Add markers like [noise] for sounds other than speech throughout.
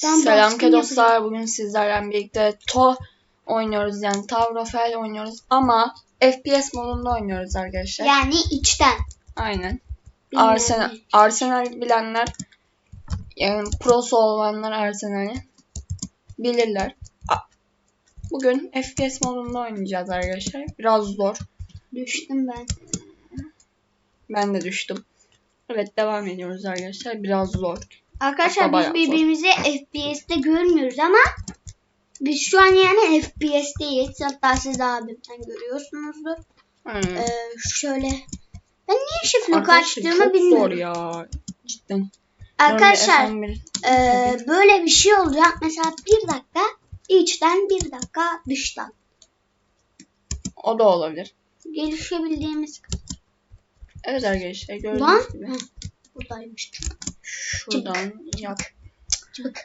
Selam baskın ki dostlar. Bugün sizlerle birlikte To oynuyoruz. Yani Tower of Hell oynuyoruz. Ama FPS modunda oynuyoruz arkadaşlar. Yani içten. Aynen. Arsenal. Arsenal bilenler yani prosu olanlar Arsenal'i bilirler. Bugün FPS modunda oynayacağız arkadaşlar. Biraz zor. Düştüm ben. Ben de düştüm. Evet devam ediyoruz arkadaşlar. Biraz zor. Arkadaşlar Hatta biz birbirimizi FPS'te görmüyoruz ama biz şu an yani FPS'teyiz. Hatta siz abimden görüyorsunuzdur. Aynen. Ee, şöyle ben niye Arkadaşlar açtığımı bilmiyorum. ya. Cidden. Arkadaşlar e, böyle bir şey olacak. Mesela bir dakika içten bir dakika dıştan. O da olabilir. Gelişebildiğimiz Evet arkadaşlar gördüğünüz Lan. gibi. Hı, buradaymış. Şuradan yap.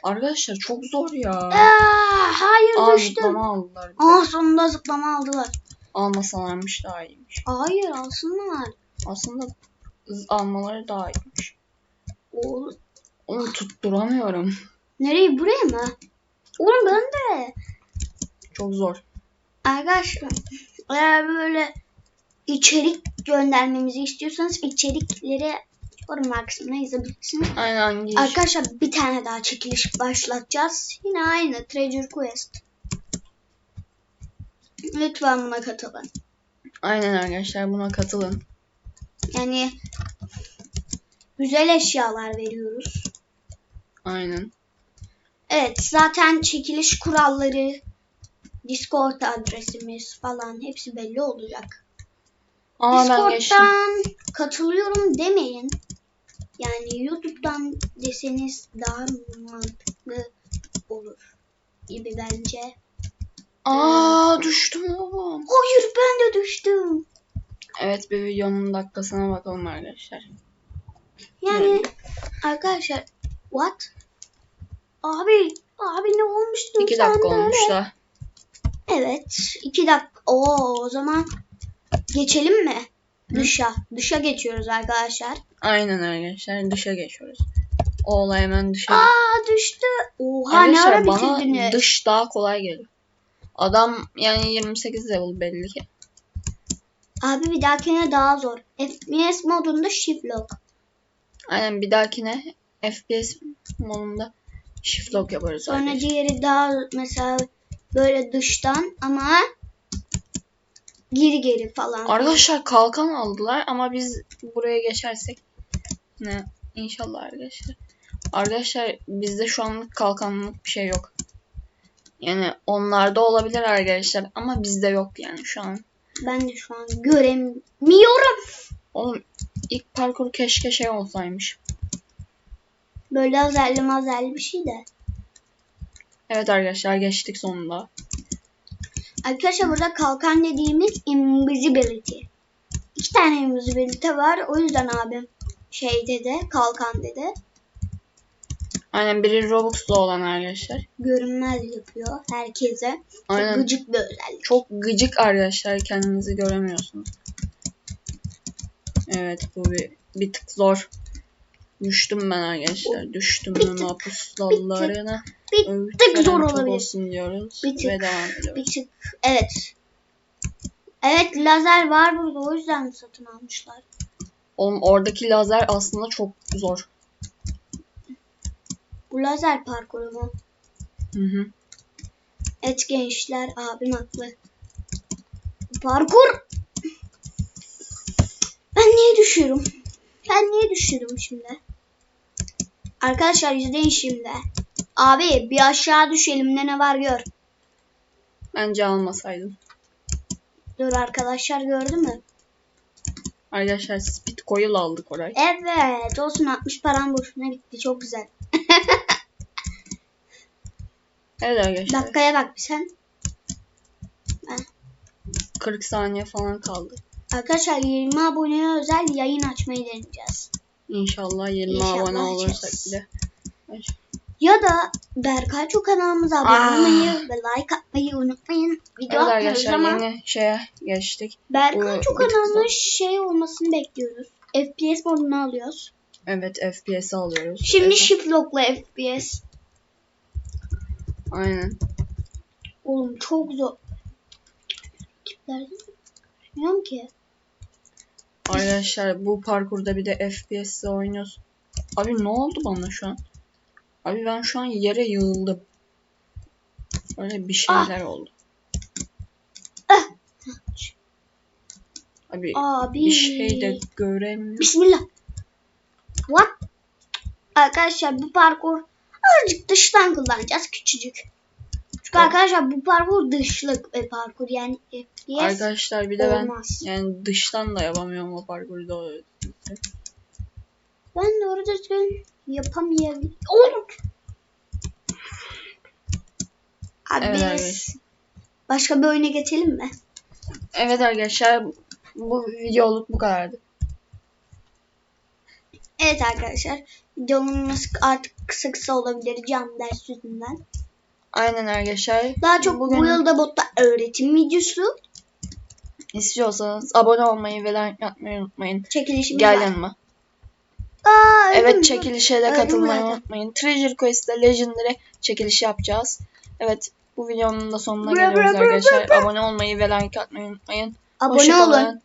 Arkadaşlar çok zor ya. Aa, hayır Aa düştüm. zıplama aldılar. Aa sonunda zıplama aldılar. Almasalarmış daha iyiymiş. Hayır alsınlar. Aslında z- almaları daha iyiymiş. Oğlum. Onu tutturamıyorum. Nereye buraya mı? Oğlum ben de. Çok zor. Arkadaşlar eğer böyle içerik göndermemizi istiyorsanız içerikleri yorumlar kısmına yazabilirsiniz. Aynen hangi Arkadaşlar bir tane daha çekiliş başlatacağız. Yine aynı Treasure Quest. Lütfen buna katılın. Aynen arkadaşlar buna katılın. Yani güzel eşyalar veriyoruz. Aynen. Evet zaten çekiliş kuralları, Discord adresimiz falan hepsi belli olacak. Aa. Discord'dan katılıyorum demeyin. Yani YouTube'dan deseniz daha mantıklı olur gibi bence. Aa düştüm oğlum. Hayır ben de düştüm. Evet bir videonun dakikasına bakalım arkadaşlar. Yani Yani. arkadaşlar what? Abi abi ne olmuştu 2 sen dakika olmuş da. Evet 2 dakika. Oo o zaman geçelim mi? Dışa. Dışa geçiyoruz arkadaşlar. Aynen arkadaşlar dışa geçiyoruz. Oğla hemen dışa Aa düştü. Oha ne ara bitirdiniz? dış daha kolay geliyor. Adam yani 28 level belli ki. Abi bir dahakine daha zor. FPS modunda shift lock. Aynen bir dahakine FPS modunda shift lock yaparız Sonra arkadaşlar. diğeri daha mesela böyle dıştan ama geri geri falan. Arkadaşlar kalkan aldılar ama biz buraya geçersek ne inşallah arkadaşlar. Arkadaşlar bizde şu anlık kalkanlık bir şey yok. Yani onlarda olabilir arkadaşlar ama bizde yok yani şu an. Ben de şu an göremiyorum. Oğlum ilk parkur keşke şey olsaymış. Böyle lazerli mazerli bir şey de. Evet arkadaşlar geçtik sonunda. Arkadaşlar burada kalkan dediğimiz invisibility. İki tane invisibility var. O yüzden abim şey dedi, kalkan dedi. Aynen biri Robux'lu olan arkadaşlar. Görünmez yapıyor herkese. Çok Aynen. gıcık bir özellik. Çok gıcık arkadaşlar kendinizi göremiyorsunuz. Evet bu bir, bir tık zor. Düştüm ben arkadaşlar. Düştüm Bir tık, mahpuslarına. Bir tık zor olabilir. diyoruz. Bir tık, Ve devam ediyoruz. Bir tık. Evet. Evet lazer var burada. O yüzden satın almışlar. Oğlum oradaki lazer aslında çok zor. Bu lazer parkuru mu? Hı hı. Evet gençler abim haklı. Parkur. Ben niye düşüyorum? Ben niye düşüyorum şimdi? Arkadaşlar izleyin şimdi. Abi bir aşağı düşelim ne ne var gör. Bence almasaydım. Dur arkadaşlar gördü mü? Arkadaşlar speed coil aldık orayı. Evet olsun 60 param boşuna gitti çok güzel. [laughs] Evet arkadaşlar. Dakikaya bak bir sen. 40 saniye falan kaldı. Arkadaşlar 20 aboneye özel yayın açmayı deneyeceğiz. İnşallah 20 İnşallah abone olursak açarız. bile. Ya da Berkay çok kanalımıza abone Aa. olmayı ve like atmayı unutmayın. Video Evet arkadaşlar ama yeni şeye geçtik. Berkay çok kanalının şey olmasını bekliyoruz. FPS modunu alıyoruz. Evet FPS alıyoruz. Şimdi Evet. shift lock'la FPS. Aynen. Oğlum çok zor. Tiplerde bilmiyorum ki. Arkadaşlar bu parkurda bir de FPS'le oynuyoruz. Abi ne oldu bana şu an? Abi ben şu an yere yığıldım. Öyle bir şeyler oldu. Ah. Abi Abi. bir şey de göremiyorum. Bismillah. What? Arkadaşlar bu parkur azıcık dıştan kullanacağız küçücük. Çünkü Tamam. arkadaşlar bu parkur dışlık bir parkur yani FPS Arkadaşlar bir de ben olmaz. yani dıştan da yapamıyorum o parkurda. Ben doğru düzgün yapamayabilirim. Oğlum. Abi Evet biz başka bir oyuna geçelim mi? Evet arkadaşlar bu videoluk bu kadardı. Evet arkadaşlar videomuz artık kısa kısa olabilir cam ders yüzünden. Aynen arkadaşlar. Daha çok Bugün bu yılda botta öğretim videosu istiyorsanız abone olmayı ve like atmayı unutmayın. çekilişimiz Gel var. yanıma. Aa, öldüm. Evet çekilişe de Öldüm katılmayı zaten. unutmayın. Treasure Quest'te Legendary çekiliş yapacağız. Evet bu videonun da sonuna Bra, geliyoruz bra, bra, arkadaşlar. bra, bra. Abone olmayı ve like atmayı unutmayın. Abone Hoşça olun.